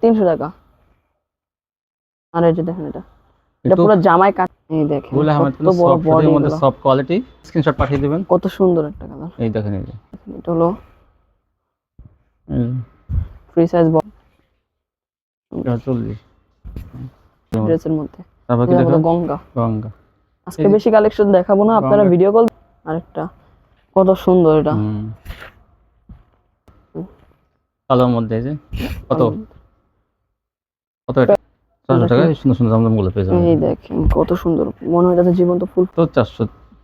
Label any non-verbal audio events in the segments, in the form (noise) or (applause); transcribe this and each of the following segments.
তিনশো টাকা। আর এই যে দেখেন এটা। এটা পুরো জামাই কাট এই দেখেন গুল আহমেদ কত বড় বডি মধ্যে সব কোয়ালিটি স্ক্রিনশট পাঠিয়ে দিবেন। কত সুন্দর একটা কালার এই দেখেন এই যে। এটা হলো ফ্রি সাইজ এটা চল্লিশ। ড্রেসের মধ্যে। তারপর কি দেখেন গঙ্গা। গঙ্গা। আজকে বেশি কালেকশন দেখাবো না আপনারা ভিডিও কল আরেকটা। কত সুন্দর এটা। কালোর মধ্যে এই যে। কত? কত এটা? চারশো টাকা সুন্দর সুন্দর দামগুলো পেয়ে যাবেন। এই দেখেন কত সুন্দর। মনে হয় যাচ্ছে জীবন্ত ফুল। তো চারশো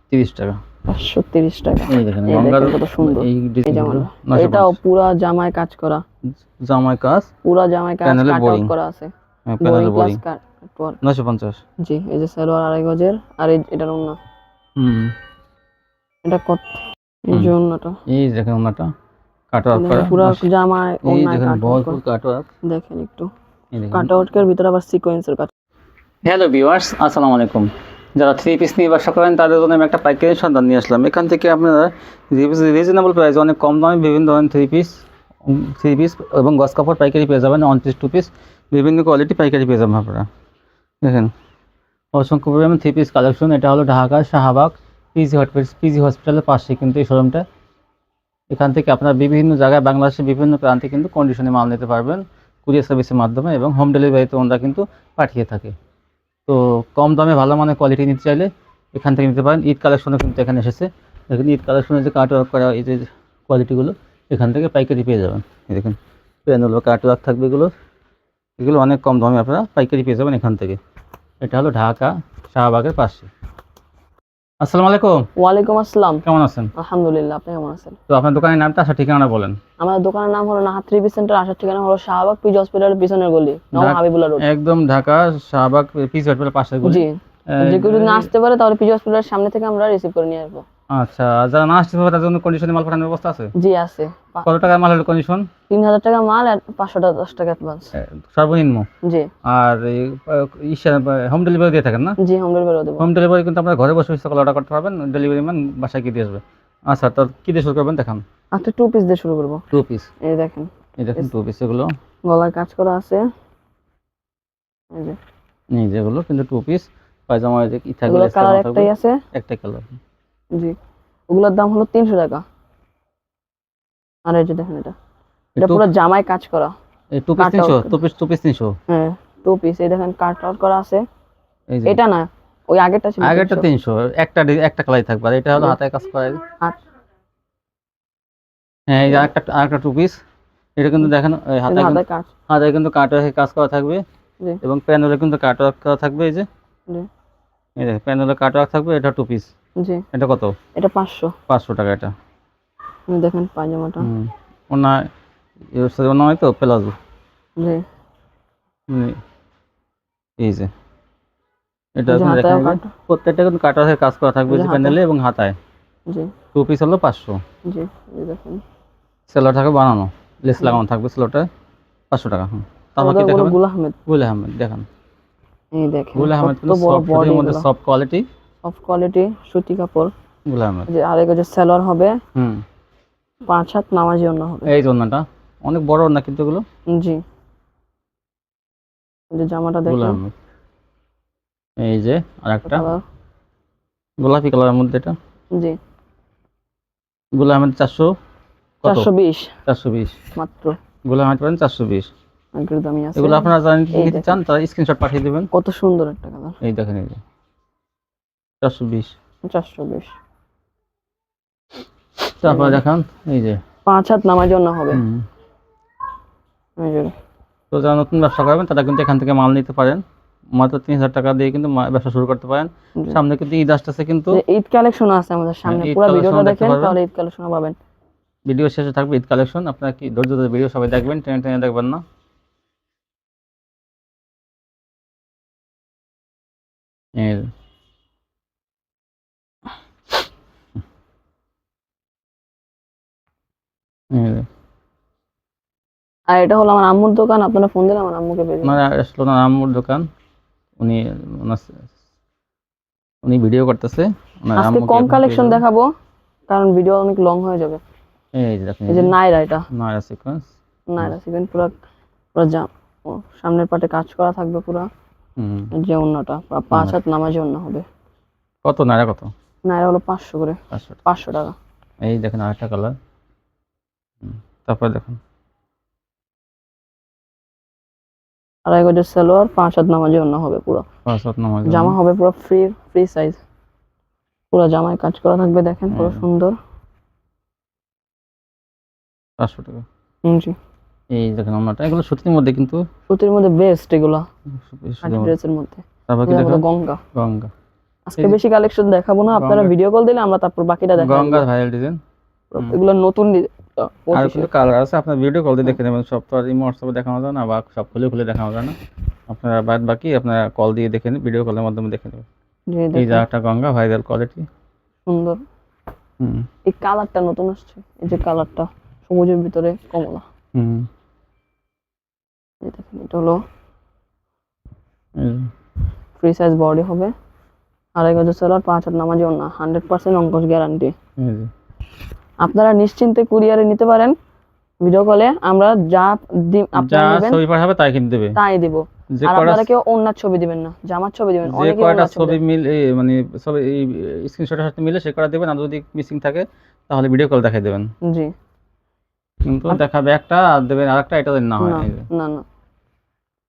তিরিশ টাকা। পাঁচশো তিরিশ টাকা। এই দেখেন গঙ্গার কত সুন্দর। এই জামাটা এটাও পুরা জামায় কাজ করা। জামাই কাজ? পুরা জামায় কাজ কাট করা আছে। প্যানেল বোরিং কাট পঞ্চাশ। জি এই যে সালোয়ার আড়াই গজের আর এটার অন্য হুম। এটা কত? এই যে অন্যটা এই দেখেন ওনাটা কাটওয়ার্ক করা। পুরো জামায় ভরপুর কাটওয়ার্ক দেখেন একটু। কাটআউটের ভিতরে আবার সিকোয়েন্সের কাজ হ্যালো ভিউয়ার্স আসসালামু আলাইকুম। যারা থ্রি পিস নিয়ে ব্যবসা করেন তাদের জন্য আমি একটা পাইকারি সন্ধান নিয়ে আসলাম। এখান থেকে আপনারা রিজনেবল প্রাইসে অনেক কম দামে বিভিন্ন ধরনের থ্রি পিস থ্রি পিস এবং গস কাপড় পাইকারি পেয়ে যাবেন অনত্রিশ টু পিস বিভিন্ন কোয়ালিটি পাইকারি পেয়ে যাবেন আপনারা। দেখেন অসংখ্য পরিমাণ থ্রি পিস কালেকশন এটা হলো Dhaka Shahbagh PG hospital PG হসপিটালের পাশে কিন্তু এই শোরুমটা এখান থেকে আপনারা বিভিন্ন জায়গায় বাংলাদেশের বিভিন্ন প্রান্তে কিন্তু কন্ডিশনে মাল নিতে পারবেন। কুরিয়ার সার্ভিসের মাধ্যমে এবং হোম ডেলিভারিতে ওনারা কিন্তু পাঠিয়ে থাকে। তো কম দামে ভালো মানের কোয়ালিটি নিতে চাইলে এখান থেকে নিতে পারেন। ঈদ কালেকশনও কিন্তু এখানে এসেছে। দেখুন, ঈদ কালেকশনের যে কার্ট ওয়ার্ক করা, এই যে কোয়ালিটিগুলো এখান থেকে পাইকারি পেয়ে যাবেন। দেখুন পেনগুলো কার্ট ওয়ার্ক থাকবে এগুলো। এগুলো অনেক কম দামে আপনারা পাইকারি পেয়ে যাবেন এখান থেকে। এটা হলো ঢাকা শাহবাগের পাশে। আসসালামু আলাইকুম। ওয়ালাইকুম আসসালাম। কেমন আছেন? আলহামদুলিল্লাহ আপনি কেমন আছেন? তো আপনার দোকানের নামটা আসার ঠিকানা বলেন। আমাদের দোকানের নাম হলো নাহাত থ্রি সেন্টার আসার ঠিকানা হলো শাহবাগ পিজ হসপিটালের পিছনের গলি নম হাবিবুল্লাহ রোড। একদম ঢাকা শাহবাগ পিস পাশের পাশে জি। যে কেউ যদি না আসতে পারে তাহলে পিজ হসপিটালের সামনে থেকে আমরা রিসিভ করে নিয়ে আসব। আচ্ছা যারা না আসতে পারবে তার জন্য কন্ডিশনে মাল পাঠানোর ব্যবস্থা আছে? জি আছে। কত টাকার মাল হলো কন্ডিশন তিন হাজার টাকা মাল আর পাঁচশো টাকা দশ টাকা অ্যাডভান্স সর্বনিম্ন? জি। আর হোম ডেলিভারি দিয়ে থাকেন না? জি হোম ডেলিভারি দেবো। হোম ডেলিভারি কিন্তু আপনারা ঘরে বসে সকল অর্ডার করতে পারবেন ডেলিভারি ম্যান বাসায় গিয়ে দিয়ে আসবে। আচ্ছা তো কী দিয়ে শুরু করবেন দেখান। আজকে টু পিস দিয়ে শুরু করব। টু পিস এই দেখেন। এই দেখুন টু পিস এগুলো। গলায় কাজ করা আছে। এই যে। কিন্তু টু পিস পায়জামা ই থাকবে কালার একটাই আছে। একটা কালার জি। ওগুলোর দাম হলো তিনশো টাকা। আর এই যে দেখেন এটা। এটা পুরো জামায় কাজ করা। এই টু পিস তিনশো টু পিস টু পিস তিনশো। হ্যাঁ টু পিস এই দেখেন কাট আউট করা আছে। এটা না ওই আগেরটা ছিল আগেরটা 300 তিনশো। একটা ডি- একটা কালাই থাকবে। আর এটা হলো হাতে কাজ করা। হাত- হ্যাঁ এই যে আরেকটা আরেকটা টু পিস এটা কিন্তু দেখেন হাতে কাজ। হাতে কিন্তু কাজ করা থাকবে। এবং প্যানেলে কিন্তু করা থাকবে এই যে। এই প্যানেলে থাকবে এটা টু পিস জি। এটা কত? এটা পাঁচশো। পাঁচশো টাকা এটা। দেখেন পায়জামাটা ওনা ওনা হয় তো প্লাজো জি। এই যে। এটা প্রত্যেকটা কিন্তু কাটওয়ার্কের কাজ করা থাকবে প্যানেলে এবং হাতায়। জি। টু পিস হলো পাঁচশো। জি এই দেখেন। সেলোয়ার থাকবে বানানো। লেস লাগানো থাকবে সেলোয়ারটা। পাঁচশো টাকা হুম। তারপর কি দেখাবেন? গুল আহমেদ। গুল আহমেদ দেখান। এই দেখেন গুল আহমেদ সফট মধ্যে সফট কোয়ালিটি সফট কোয়ালিটি সুতি কাপড়। যে আরেক যে সেলর হবে। হুম। পাঁচ হাত নামাজি অন্য হবে। এই ওনাটা অনেক বড় না কিন্তু এগুলো। জি। এই যে জামাটা দেখেন। এই যে আর একটা কালার। গোলাপি কালারের মধ্যে এটা। জি। গুল আহমেদ চারশো চারশো বিশ। চারশো বিশ। মাত্র। গুল আহমেদ পাবেন চারশো বিশ। এগুলো আপনারা নিতে এই চান তারা স্ক্রিনশট পাঠিয়ে দেবেন। কত সুন্দর একটা কালার। এই দেখেন এই যে। চারশো বিশ। চারশো বিশ। তারপরে দেখান এই যে। পাঁচ হাত নামাজি অন্য হবে। তো যারা নতুন ব্যবসা করবেন তারা কিন্তু এখান থেকে মাল নিতে পারেন। মাত্র তিন হাজার টাকা দিয়ে কিন্তু ব্যবসা শুরু করতে পারেন। সামনে কিন্তু ঈদ আসতেছে কিন্তু ঈদ কালেকশন আছে আমাদের সামনে। ঈদ পুরো ভিডিওটা দেখেন তাহলে ঈদ কালেকশন পাবেন। ভিডিও শেষে থাকবে ঈদ কালেকশন। আপনারা কি ধৈর্য ধরে ভিডিও সবাই দেখবেন টেনে টেনে দেখবেন না? এই যে। এই যে। আর এটা হলো আমার আম্মুর দোকান আপনারা ফোন দিলে আমার আম্মুকে পেয়ে। ওনার আসলো না আম্মুর দোকান উনি উনি ভিডিও করতেছে আজকে কম কালেকশন দেখাবো কারণ ভিডিও অনেক লং হয়ে যাবে। এই যে দেখেন এই যে নাইরা এটা। নায়রা সিকোয়েন্স নাইরা সিকেন পুরো পুরো জাম ও, সামনের পাটে কাজ করা থাকবে পুরো। হুম। যে অন্যটা পুরো পাঁচ হাত নামাজি অন্য হবে। কত নাইরা কত? নাইরা হলো পাঁচশো করে পাঁচশো টাকা। পাঁচশো টাকা। এই দেখেন আরেকটা কালার তারপরে দেখুন। আড়াই গজের সালোয়ার পাঁচ হাত নামাজি অন্য হবে পুরো। পাঁচ হাত নামাজ জামা হবে পুরো ফ্রি ফ্রি সাইজ পুরো জামায় কাজ করা থাকবে দেখেন পুরো সুন্দর। পাঁচশো টাকা। জি। এই দেখেন এগুলো সুতির মধ্যে কিন্তু সুতির মধ্যে বেস্ট এগুলো। ড্রেসের মধ্যে। তারপর কি দেখুন? গঙ্গা। গঙ্গা। আজকে বেশি কালেকশন দেখাবো না। আপনারা ভিডিও কল দিলে আমরা তারপর বাকিটা দেখাবো। গঙ্গার ভাইরাল ডিজাইন এগুলো নতুন আর। কিন্তু কালার আছে? আপনার ভিডিও কল দিয়ে দেখে নেবেন। সব তো আর এই হোয়াটসঅ্যাপে দেখানো যায় না বা সব খুলে খুলে দেখানো যায় না। আপনারা বাদ বাকি আপনারা কল দিয়ে দেখে নিন ভিডিও কলের মাধ্যমে দেখে নেবেন। এই একটা গঙ্গা ভাইরাল কোয়ালিটি সুন্দর। হুম। এই কালারটা নতুন আসছে। এই যে কালারটা সবুজের ভিতরে কমলা। হুম। এই দেখেন এটা হলো ফ্রি সাইজ বডি হবে। আড়াই গজের সেলার পাঁচ হাত নামাজি অন্য হান্ড্রেড পার্সেন্ট অঙ্কশ গ্যারান্টি আপনারা নিশ্চিন্তে কুরিয়ারে নিতে পারেন। ভিডিও কলে আমরা যা আপনারা নেবেন ছবি পাঠাবে তাই কিনতে দেবে। তাই দিব। আর আপনারা কেউ অন্যার ছবি দিবেন না জামার ছবি দিবেন যে কয়টা ছবি মিল মানে ছবি এই স্ক্রিনশটের সাথে মিলে সে কয়টা দেবেন আর যদি মিসিং থাকে তাহলে ভিডিও কল দেখাই দেবেন। জি। কিন্তু দেখাবে একটা আর দেবেন আরেকটা এটা যেন না হয় না না না।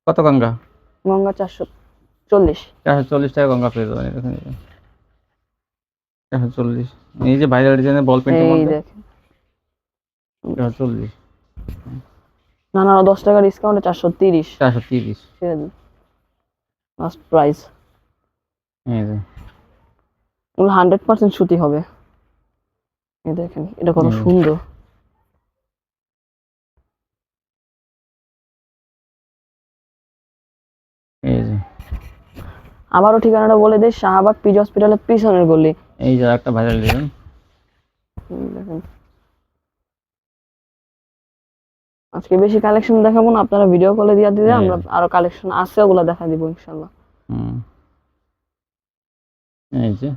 কত গঙ্গা? গঙ্গা চারশো চল্লিশ। চারশো চল্লিশ টাকা গঙ্গা পেয়ে যাবেন এখানে চল্লিশ। এই যে ভাইরাল ডিজাইনের বল পেন্টের এই মধ্যে দেখেন। চারশো চল্লিশ। না না দশ টাকা ডিসকাউন্টে চারশো তিরিশ। চারশো তিরিশ। ছেড়ে দিন। লাস্ট প্রাইস এই যে। এগুলো হান্ড্রেড পার্সেন্ট সুতি হবে। এই দেখেন এটা কত সুন্দর। এই যে। আবারও ঠিকানাটা বলে দেয় শাহবাগ পিজ হসপিটালের পিছনের গলি। এই যে একটা ভাইরাল ডিজাইন আজকে বেশি কালেকশন দেখাবো না আপনারা ভিডিও কলে দিয়ে দিলে হ্যাঁ। আমরা আরও কালেকশন আছে ওগুলা দেখা দিব ইনশাল্লাহ হুম। এই যে।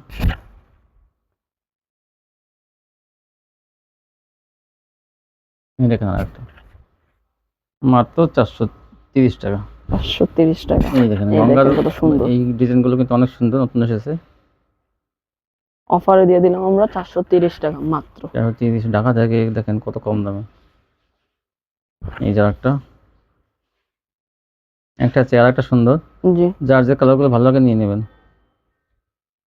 এই দেখেন আর একটা মাত্র চারশো তিরিশ টাকা। পাঁচশো তিরিশ টাকা। এই দেখেন। এই ডিজাইনগুলো কিন্তু অনেক সুন্দর নতুন এসেছে। অফারে দিয়ে দিলাম আমরা চারশো তিরিশ টাকা মাত্র। চারশো তিরিশ ঢাকা থেকে দেখেন কত কম দামে। এই যে একটা একটা চেয়ার একটা সুন্দর। জি। যার যে কালারগুলো ভালো লাগে নিয়ে নেবেন।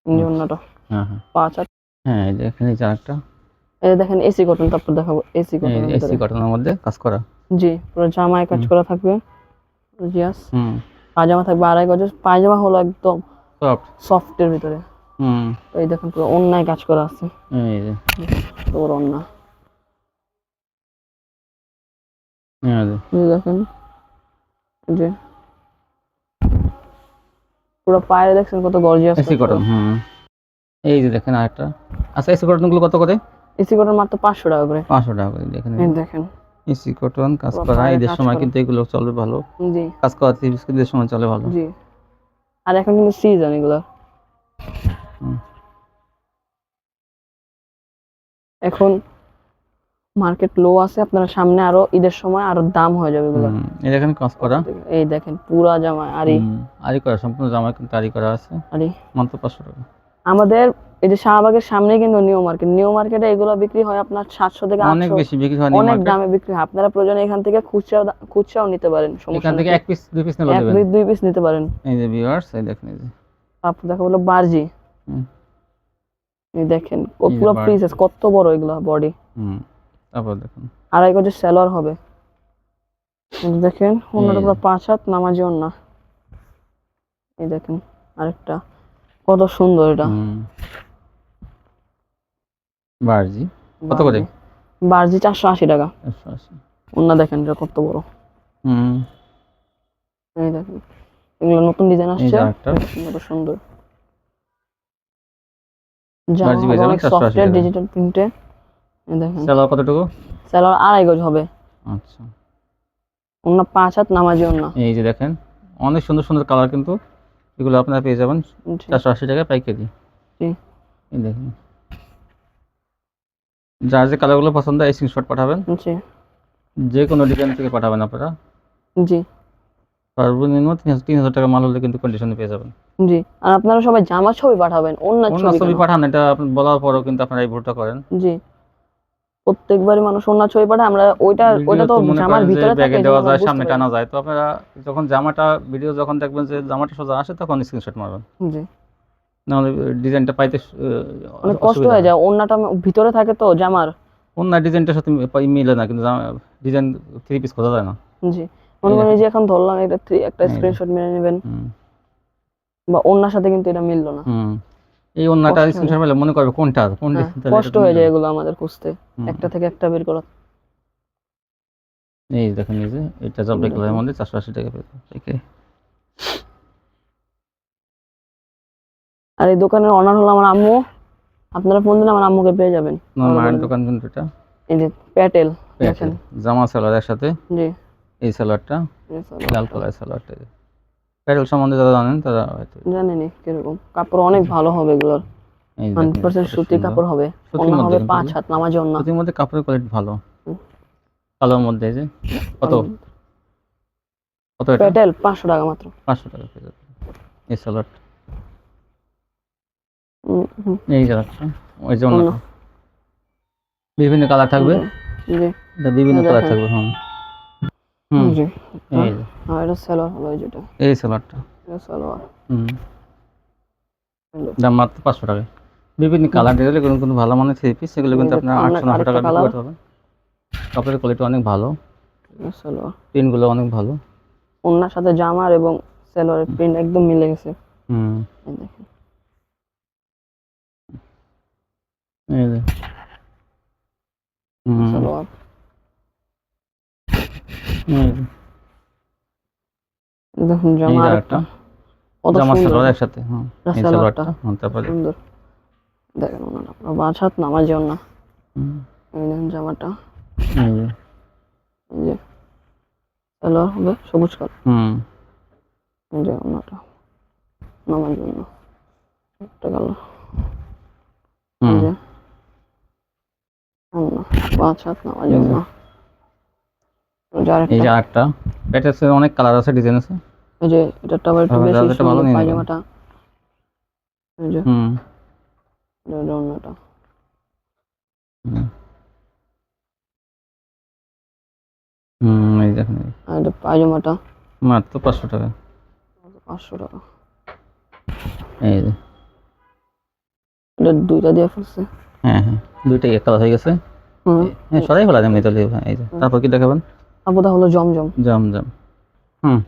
অন্যটা। হ্যাঁ হ্যাঁ। পাঁচ হাত হ্যাঁ এখানে এই যে আরেকটা। এই দেখেন এসি কটন তারপর দেখাবো এসি কটন এসি কটনের মধ্যে কাজ করা। জি পুরো জামায় কাজ করা থাকবে। জিয়াস হুম। পায়জামা থাকবে আড়াই গজের। পায়জামা হলো একদম সফট সফটের ভিতরে। তো এই দেখেন পুরো অন্যায় কাজ করা আছে। এই যে। অন্য এই দেখেন। যে। পুরো পায়ে দেখছেন কত গর্জিয়াস এসি কটন হুম। এই যে দেখেন আরেকটা। আচ্ছা এসি কটনগুলো কত করে? এসি কটন মাত্র পাঁচশো টাকা করে। পাঁচশো টাকা করে দেখেন এই দেখেন। এসি কটন কাজ করা ঈদের সময় কিন্তু এগুলো চলবে ভালো। জি। কাজ করা তিরিশ সময় চলে ভালো। জি। আর এখন কিন্তু সিজন এগুলো। এখন মার্কেট লো আছে আপনারা সামনে আরও ঈদের সময় আরও দাম হয়ে যাবে এগুলো। এই দেখেন কাজ করা এই দেখেন পুরা জামা আরে আরি করা সম্পূর্ণ জামা কিন্তু আরি করা আছে। আরে মাত্র পাঁচশো টাকা। আমাদের এই যে শাহবাগের সামনে কিন্তু নিউ মার্কেট নিউ মার্কেটে এগুলো বিক্রি হয় আপনার সাতশো থেকে 800 অনেক বেশি বিক্রি হয় অনেক দামে বিক্রি হয়। আপনারা প্রয়োজনে এখান থেকে খুচরাও দা- খুচরাও নিতে পারেন সমস্যা এখান থেকে এক পিস দুই পিস নিলে এক পিস দুই পিস নিতে পারেন। এই যে ভিউয়ার্স এই দেখেন এই যে। তারপর দেখা বলো বার্জি। হুম, দেখেন পুরো বার্জি। কত বড় এগুলো বডি হুম তারপর দেখুন। আড়াই গজের সেলর হবে। দেখেন অন্যটা পুরো পাঁচ হাত নামাজি অন্য এই দেখেন আরেকটা। কত সুন্দর এটা। বার্জি। কত করে? বার্জি। চারশো আশি টাকা। আশি। অন্য দেখেন এটা কত বড়। হুম। এই দেখেন এগুলো নতুন ডিজাইন আসছে। কত সুন্দর বার্জি পেয়ে যাবেন অনেক 480 সফটওয়্যার। ডিজিটাল প্রিন্টে দেখেন। সেলার কতটুকু? সেলর আড়াই গজ হবে। আচ্ছা। পাঁচ হাত নামাজি এই যে দেখেন অনেক সুন্দর সুন্দর কালার কিন্তু এগুলো আপনারা পেয়ে যাবেন। চারশো আশি টাকা পাইকারি জি। এই দেখেন। যার যে কালারগুলো পছন্দ হয় স্ক্রিনশট পাঠাবেন। জি। যে কোনো ডিজাইন থেকে পাঠাবেন আপনারা। জি। সর্বনিম্ন তিন হাজার টাকা মাল হলে কিন্তু কন্ডিশনে পেয়ে যাবেন। জি। আর আপনারা সবাই জামা ছবি পাঠাবেন অন্য ছবি ছবি পাঠান এটা বলার পরেও কিন্তু আপনারা এই ভুলটা করেন। জি। প্রত্যেকবারই মানুষ অন্য ছবি পাঠায় আমরা ওইটা ওইটা তো জামার ভিতরে থাকে দেওয়া যায় সামনে টানা যায় তো আপনারা যখন জামাটা ভিডিও যখন দেখবেন যে জামাটা সোজা আসে তখন স্ক্রিনশট মারবেন। জি। নাহলে ডিজাইনটা পাইতে অনেক কষ্ট হয়ে। যায় অন্যটা ভিতরে থাকে তো জামার। অন্য ডিজাইনটার সাথে মিলে না কিন্তু ডিজাইন থ্রি পিস খোঁজা যায় না। জি। মনে করেন যে এখন ধরলাম এটা থ্রি- একটা। স্ক্রিনশট মেরে নেবেন। বা অন্যর সাথে কিন্তু এটা মিললো না। এই হয়। স্ক্রিনশট পেলে মনে করবে কোনটা কোন হ্যাঁ, কষ্ট হয়ে যায় এগুলো আমাদের খুঁজতে। একটা থেকে একটা বের করা। এই দেখেন এই যে এটা দেখেন। কালারের মধ্যে চারশো আশি টাকা পেয়ে যাবেন। Okay. আর এই দোকানের অনার হলো আমার আম্মু। আপনারা ফোন দিন আমার আম্মুকে পেয়ে যাবেন। মায়ের দোকান কিন্তু এটা? এই যে প্যাটেল দেখেন। জামা সালোয়ার একসাথে? জি। এই সালোয়ারটা? লাল কালার সালোয়ারটা প্যারেল সম্বন্ধে যারা জানেন তারা হয়তো জানেনি কীরকম। কাপড় অনেক ভালো হবে এগুলোর। হান্ড্রেড পার্সেন্ট সুতির কাপড় হবে। অন্য হবে পাঁচ হাত নামাজ অন্য সুতির মধ্যে কাপড়ের কোয়ালিটি ভালো। কালোর মধ্যে যে কত? কত এটা? প্যাটেল পাঁচশো টাকা মাত্র। পাঁচশো টাকা পেয়ে যাবে এই হুম, এই জায়গাটা ওই যে অন্য। বিভিন্ন কালার থাকবে? জি। এটা বিভিন্ন কালার থাকবে হুম। হুম। জি। আর এটা সালোয়ার হলো যেটা। এই সালোয়ারটা। এটা সালোয়ার। হুম। দাম মাত্র পাঁচশো টাকা বিভিন্ন কালার দিলে কোনো কোনো ভালো মানের থ্রি পিস সেগুলো কিন্তু আপনার আপনার আটশো নশো টাকা করতে হবে। কাপড়ের কোয়ালিটি অনেক ভালো। সালোয়ার। প্রিন্টগুলো অনেক ভালো। ওনার সাথে জামার এবং সালোয়ারের প্রিন্ট একদম মিলে গেছে। হুম। এই দেখেন। এই হুম। সালোয়ার। দেখুন জামা আরেকটা সুন্দর সালোয়ার একসাথে হ্যাঁ এই সালোয়ারটা। সালোয়ারটা। তারপরে। সুন্দর। দেখেন ওনার পাঁচ হাত এই দেখেন জামাটা। এই যে সালোয়ার হবে সবুজ কালার। হুম। এই যে নামার জন্য। একটা কালার। এই যে পাঁচ হাত নামার জন্য। এই যে আরেকটা। অনেক কালার আছে ডিজাইন আছে। এই যে এটাটা আবার একটু বেশি পায়জামাটা। এই যে। হুম। এটা হুম এই দেখেন। এই। আর এটা পায়জামাটা। মাত্র পাঁচশো টাকা। পাঁচশো টাকা। এই যে। এটা দুইটা দিয়ে ফেলছে। হ্যাঁ হ্যাঁ। দুইটাই কালার হয়ে গেছে। হ্যাঁ সরাই ফেলা তাহলে এই যে। তারপর কি দেখাবেন? আপুদা হলো জমজম। জম জম হুম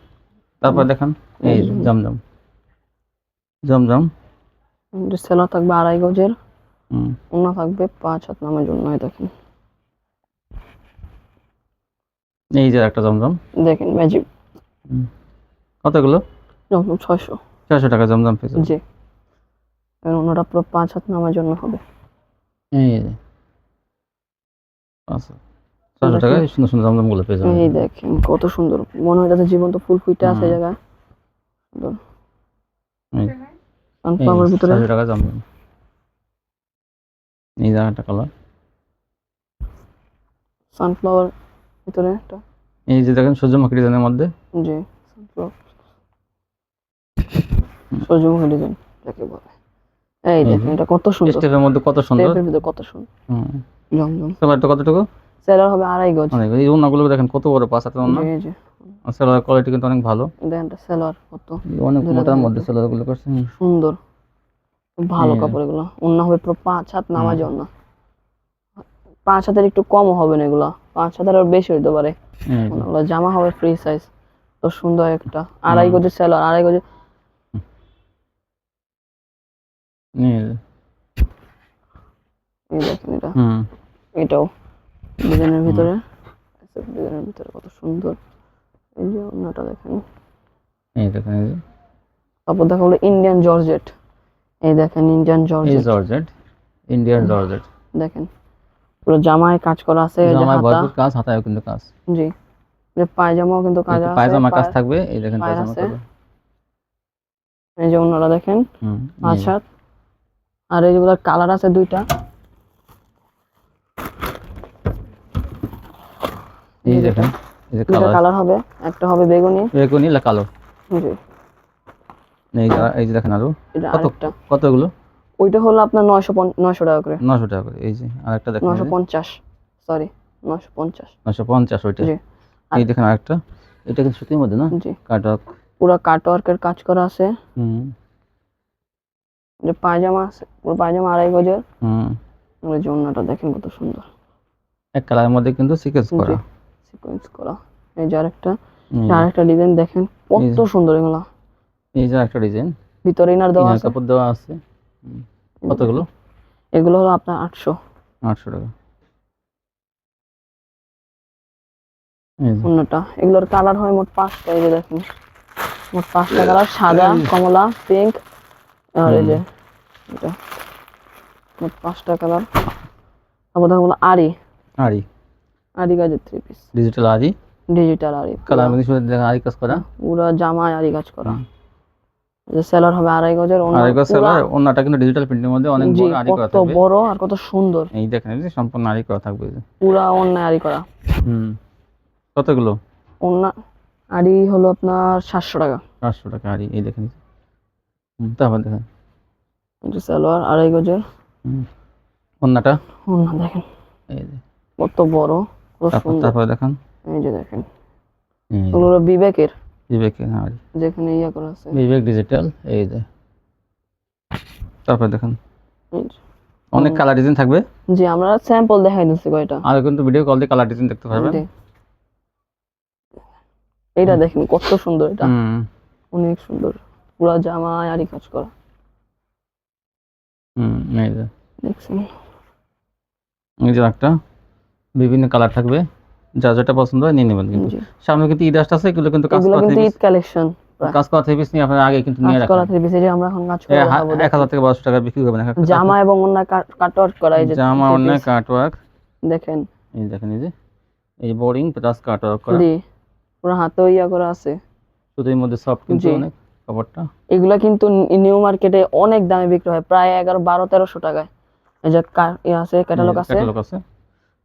তারপর দেখান এই যে জম জম জম জম সেলা থাকবে আড়াই গজের ওনা থাকবে পাঁচ হাত নামের জন্য দেখেন। এই যে একটা জমজম। দেখেন ম্যাজিক কতগুলো? জমজম ছয়শো। ছয়শো টাকা জমজম পেয়েছে জি। ওনাটা পুরো পাঁচ হাত নামার জন্য হবে। এই যে। আচ্ছা। সুন্দর সুন্দর জমজমগুলো পেয়ে যাবেন। এই দেখেন কত সুন্দর। মনে হয় জীবন্ত ফুল ফুইটা আছে হুম। জায়গায়। সুন্দর। এই সানফ্লাওয়ার ভিতরে। টাকা এই কালার সানফ্লাওয়ার ভিতরে একটা। এই যে দেখেন সূর্যমুখী ডিজাইনের মধ্যে। জি সানফ্লাওয়ার সূর্যমুখী ডিজাইন যাকে বলে। এই দেখেন এটা কত সুন্দর। স্টেপের মধ্যে কত সুন্দর। টেপের ভিতরে কত সুন্দর। হুম। জমজম। সেলারটা কতটুকু? সেলার হবে আড়াই গজ। অনেক এই ওনাগুলো দেখেন কত বড় পাঁচ হাতের ওনা জি জি। সেলার কোয়ালিটি কিন্তু অনেক ভালো। দেখেন সেলার কত। অনেক মোটার মধ্যে। সেলারগুলো করছে। সুন্দর। ভালো হ্যাঁ। কাপড় এগুলো অন্য হবে পুরো পাঁচ হাত নামাজ। অন্য পাঁচ হাতের একটু কমও হবে না এগুলো। পাঁচ হাতের আর বেশি হতে পারে। এই জামা হবে ফ্রি সাইজ তো সুন্দর একটা। আড়াই। গজের সেলার আড়াই গজের যে। এই দেখেন এটা। হুম। এটাও। ডিজাইনের ভিতরে। ডিজাইনের ভিতরে কত সুন্দর। এই যে অন্যটা দেখেন। এই দেখেন তারপর দেখা হলো ইন্ডিয়ান জর্জেট এই দেখেন Indian georgette georgette Indian georgette দেখেন পুরো জামায় কাজ করা আছে জামায় ভরপুর কাজ হাতায়ও কিন্তু কাজ। জি। যে পায়জামাও কিন্তু কাজ আছে পায়জামা কাজ থাকবে এই দেখেন পায়জামা। এই যে অন্যরা দেখেন যে। আর এইগুলোর কালার আছে দুইটা। এই দেখেন এই যে কালার। কালার হবে একটা হবে বেগুনি। বেগুনি লা কালো। জি। এই যে এই যে দেখেন আরও। কত? আরেকটা। কত এগুলো ওইটা হলো আপনার নয়শো নয়শো টাকা করে। নশো টাকা করে এই যে আরেকটা দেখেন নয়শো পঞ্চাশ সরি নয়শো পঞ্চাশ। নশো পঞ্চাশ ওইটা। জি। এই দেখেন আরেকটা। এটা কিন্তু সুতির মধ্যে না? জি। কাটক পুরো কাটওয়ার্কের কাজ করা আছে। হুম। যে পায়জামা আছে পুরো পায়জামা আড়াই গজের। হুম। ওই যে অন্যটা দেখেন কত সুন্দর। এক কালারের মধ্যে কিন্তু সিকোয়েন্স করা। সিকোয়েন্স করা। এই যে আরেকটা। আরেকটা ডিজাইন দেখেন কত সুন্দর এগুলো। এই যে একটা ডিজাইন ভিতরে ইনার দেওয়া আছে। কাপড় দেওয়া আছে। কতগুলো? এগুলো হলো আপনার আটশো। আটশো টাকা। এই যে, অন্যটা এগুলোর কালার হয় মোট পাঁচটা এই যে দেখেন। মোট পাঁচটা কালার সাদা কমলা পিঙ্ক আর এই যে এটা। মোট পাঁচটা কালার। তারপর দেখো আরি আড়ি। আরি গাজের থ্রি পিস ডিজিটাল আড়ি ডিজিটাল আরি কালার মধ্যে শুধু দেখা আড়ি কাজ করা? পুরো জামায় আরি কাজ করা। যে সেলার হবে আড়াই গজের অন্য আড়াই গজ সেলার অন্যটা কিন্তু ডিজিটাল প্রিন্টের মধ্যে অনেক বড় আড়ি করা কত বড় আর কত সুন্দর। এই দেখেন এই সম্পূর্ণ আড়ি করা থাকবে। পুরা অন্যায় আরি করা। হুম। কতগুলো? অন্য আরি হলো আপনার সাতশো টাকা। পাঁচশো টাকা আড়ি এই দেখেন হুম, তারপর দেখেন। যে সালোয়ার আড়াই গজের। হুম। অন্যটা অন্য দেখেন। এই যে। কত বড়। তারপর দেখেন। এই যে দেখেন। এই ওগুলো বিবেকের। বিবেকের আড়ি যেখানে ইয়া করা আছে। বিবেক ডিজিটাল এই যে। তারপরে দেখেন। অনেক কালার ডিজাইন থাকবে। জি আমরা স্যাম্পল দেখাই দিচ্ছি কয়টা। আর কিন্তু ভিডিও কল দিয়ে কালার ডিজাইন দেখতে পারবেন। জি। এইটা দেখেন কত সুন্দর এটা। অনেক সুন্দর। পুরা জামায় আরি কাজ করা। হুম এই যে। দেখছেন? এই যে একটা। বিভিন্ন কালার থাকবে। যা যেটা পছন্দ হয় নিয়ে নেবেন কিন্তু। সামনে কিন্তু ঈদ আসতে এগুলো কিন্তু কাজ করা কিন্তু ঈদ কালেকশন কাজ করা থ্রি পিস নিয়ে আপনারা আগে কিন্তু নিয়ে কাজ করা রাখেন থ্রি পিস আমরা এখন কাজ করে হা- দেখাবো এক হাজার থেকে বারোশো টাকা বিক্রি করবেন জামা এবং অন্য কাটওয়ার্ক করা এই যে জামা piece। কাটওয়ার্ক দেখেন। এই দেখেন এই যে এই বোরিং প্লাস কাটওয়ার্ক করা। জি পুরো হাতেও ইয়া করা আছে। সুতির মধ্যে সফট কিন্তু অনেক কাপড়টা। এগুলা কিন্তু নিউ মার্কেটে অনেক দামে বিক্রি হয় প্রায় এগারো বারো তেরোশো টাকায়। এই যে ইয়ে আছে ক্যাটালগ আছে। ক্যাটালগ আছে।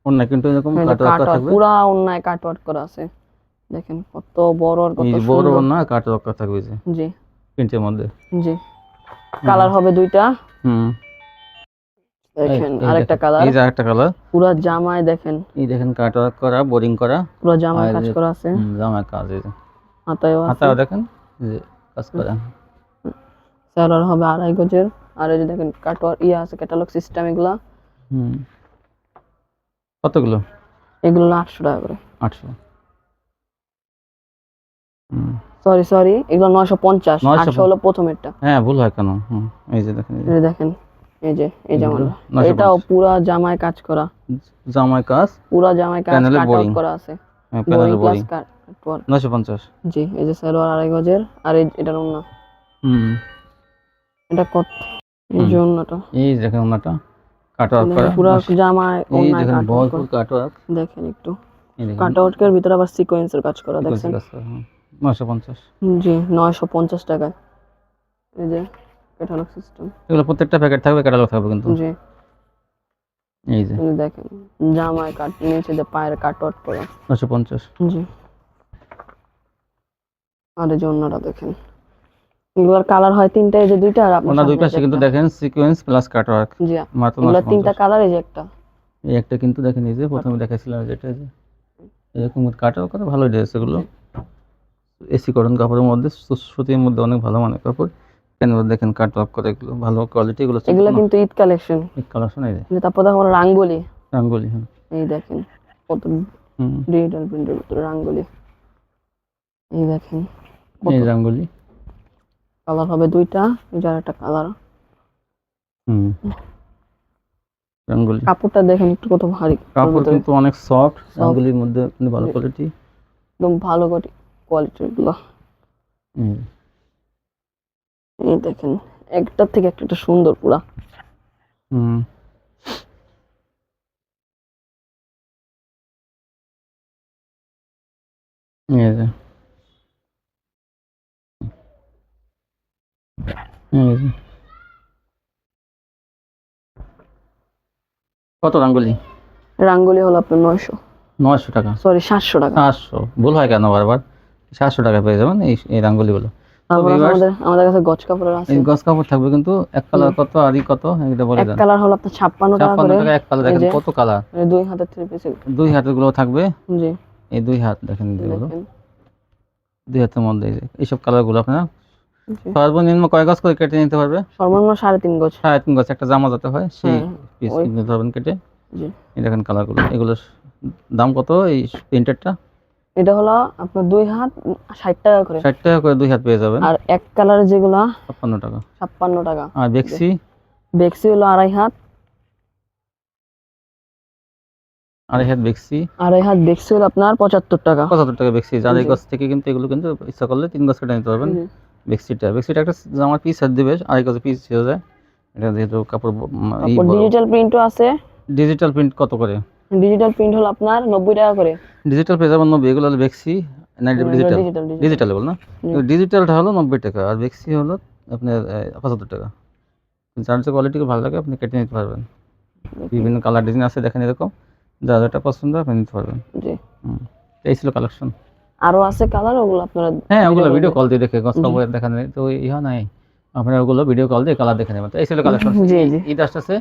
অন্য কিন্তু এরকম এই যে কাটওয়ার্ক করা থাকবে। পুরা কাটওয়ার্ক করা আছে। দেখেন কত বড় আর কত এই বড় সুন্দর। অন্য কাটওয়ার্ক করা থাকবে জি। প্রিন্টের মধ্যে। জি। কালার হবে দুইটা। হুম। দেখেন আরেকটা কালার। এই যে আরেকটা কালার। পুরা জামায় দেখেন। এই দেখেন কাটওয়ার্ক করা বোরিং করা। পুরো জামায় কাজ করা আছে। হুম, জামার কাজ এই দেখেন যে কাজ করা। স্যালার হবে আড়াই গজের। আর এই যে দেখেন কাটওয়ার ইয়ে আছে ক্যাটালগ সিস্টেম এগুলা। হুম। কতগুলো? এগুলো আটশো টাকা করে। আটশো। সরি সরি এগুলো নয়শো পঞ্চাশ 950 আটশো হলো প্রথমেরটা। হ্যাঁ ভুল হয় কেন? এই যে দেখেন এই দেখেন এই যে এই জামাটা 950 এটাও পুরা জামায় কাজ করা। জামাই কাজ? পুরা জামায় কাজ কাট boring। করা আছে। Panel boring plus boring cut নশো পঞ্চাশ। জি এই যে সালোয়ার আড়াই গজের আর এই এটার অন্য হুম। এটা কত? এই যে এই দেখেন কাটওয়ার্ক করা। পুরা জামায় এই দেখেন কাট ভরপুর কাটওয়ার্ক। দেখেন একটু। কাটওয়ার্কের ভিতরে আবার সিকোয়েন্সের কাজ করা দেখছেন নশো পঞ্চাশ। জি নয়শো পঞ্চাশ টাকায়। এই যে ক্যাটালগ সিস্টেম এগুলো প্রত্যেকটা প্যাকেট থাকবে ক্যাটালগ থাকবে কিন্তু। জি। এই যে। দেখেন জামায় কাট নিচে যে পায়ের কাটওয়ার্ক করা। নশো পঞ্চাশ। জি। আর এই যে অন্যটা দেখেন। এগুলোর কালার হয় তিনটা এই যে দুইটা আর আপনার দুই পাশে কিন্তু দেখেন সিকোয়েন্স প্লাস কাটওয়ার্ক জি মাত্র এগুলোর নশো তিনটা কালার এই যে একটা। এই একটা কিন্তু দেখেন এই যে প্রথমে দেখাইছিলাম যেটা যে এরকম কাটাও করা ভালো ড্রেস এগুলো। এসি কটন কাপড়ের মধ্যে সুতির মধ্যে অনেক ভালো মানের কাপড়। কেন দেখেন কাট ওয়ার্ক করে এগুলো ভালো কোয়ালিটি এগুলো এগুলো কিন্তু ঈদ কালেকশন ঈদ কালেকশন এই যে। তারপর দেখো রাঙ্গলি। রাঙ্গুলি হ্যাঁ। এই দেখেন কত হুম। ডিজিটাল প্রিন্টের ভিতরে রাঙ্গলি। এই দেখেন এই রাঙ্গুলি। কালার হবে দুইটা এই যে একটা কালার হুম। রাঙ্গুলি। কাপড়টা দেখেন একটু কত ভারী। কাপড় কিন্তু অনেক সফট রাঙ্গুলির মধ্যে কিন্তু ভালো কোয়ালিটি একদম ভালো কোয়ালিটিরগুলো। এই দেখেন একটার থেকে একটা একটা সুন্দর পুরা। হুম। এই যে এই যে। কত রাঙ্গুলি? রাঙ্গলি হলো আপনার নয়শো। নয়শো টাকা? সরি সাতশো টাকা। সাতশো। ভুল হয় কেন বারবার? সাতশো টাকা পেয়ে যাবেন এই এই রাঙ্গুলিগুলো। তারপর আছে viewers- আমাদের আমাদের কাছে গজ কাপড়ের আছে। গজ কাপড় থাকবে কিন্তু এক কালার কত আর কত এটা বলে দেন। কালার হলো আপনার ছাপ্পান্ন টাকা ছাপ্পান্ন করে। টাকা এক কালার দেখেন কত কালার। দুই হাতের থ্রি পিস দুই হাতেরগুলো থাকবে? জি। এই দুই হাত দেখেন দুই হাতের মধ্যে এইসব কালারগুলো আপনারা জি। সর্বনিম্ন কয় গজ করে কেটে নিতে পারবে? সর্বনিম্ন সাড়ে তিন গজ। সাড়ে তিন গজ একটা জামা যাতে হয় সেই হ্যাঁ, পিস নিতে পারবেন কেটে। জি। এই দেখেন কালারগুলো এগুলো দাম কত এই প্রিন্টারটা? এটা হলো আপনার দুই হাত ষাট টাকা করে। ষাট টাকা করে দুই হাত পেয়ে যাবেন। আর এক কালার যেগুলা ছাপ্পান্ন টাকা। ছাপ্পান্ন টাকা। আর বেক্সি? বেক্সি হলো আড়াই হাত। আড়াই হাত বেক্সি। আড়াই হাত বেক্সি হলো আপনার পঁচাত্তর টাকা। পঁচাত্তর টাকা বেক্সি। আড়াই। গজ থেকে কিন্তু এগুলো কিন্তু ইচ্ছা করলে তিন গজ কেটে নিতে পারবেন। বেক্সিটা বেক্সিটা একটা জামার পিস হাত দিবে আড়াই গজ পিস হয়ে যায়। এটা যেহেতু কাপড় ডিজিটাল প্রিন্টও আছে। ডিজিটাল প্রিন্ট কত করে? ডিজিটাল প্রিন্ট হলো আপনার নব্বই টাকা করে। ডিজিটাল পেয়ে যাবেন নব্বই এগুলো হলো বেক্সি না ডিজিটাল ডিজিটাল বল না? ডিজিটালটা হলো নব্বই টাকা আর বেক্সি হলো আপনার পঁচাত্তর টাকা। যার যে কোয়ালিটি ভালো লাগে আপনি কেটে নিতে পারবেন। বিভিন্ন কালার ডিজাইন আছে দেখেন এরকম। যা যেটা পছন্দ আপনি নিতে পারবেন। জি। এই ছিল কালেকশন আরও আছে কালার ওগুলো আপনারা হ্যাঁ ওগুলো ভিডিও কল দিয়ে দেখে গছ কাপড় দেখা নেই তো ইহা নাই। আপনারা ওগুলো ভিডিও কল দিয়ে কালার দেখে নেবেন। তো এই ছিল কালেকশন (laughs) জি, জি। ঈদ আসতেছে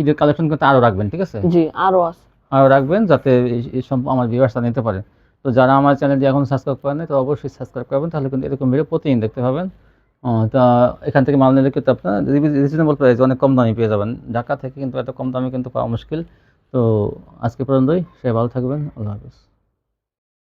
ঈদের কালেকশন কিন্তু আরও রাখবেন ঠিক আছে? জি আরও আছে। আরও রাখবেন যাতে আমার ভিউয়ার্সরা নিতে পারে। তো যারা আমার চ্যানেলটি এখন সাবস্ক্রাইব করেন তো অবশ্যই সাবস্ক্রাইব করবেন তাহলে কিন্তু এরকম ভিডিও প্রতিদিন দেখতে পাবেন। তা এখান থেকে মাল নিলে কিন্তু আপনার রিজনেবল প্রাইস অনেক কম দামে পেয়ে যাবেন। ঢাকা থেকে কিন্তু এত কম দামে কিন্তু পাওয়া মুশকিল। তো আজকে পর্যন্তই সে ভালো থাকবেন আল্লাহ হাফিজ।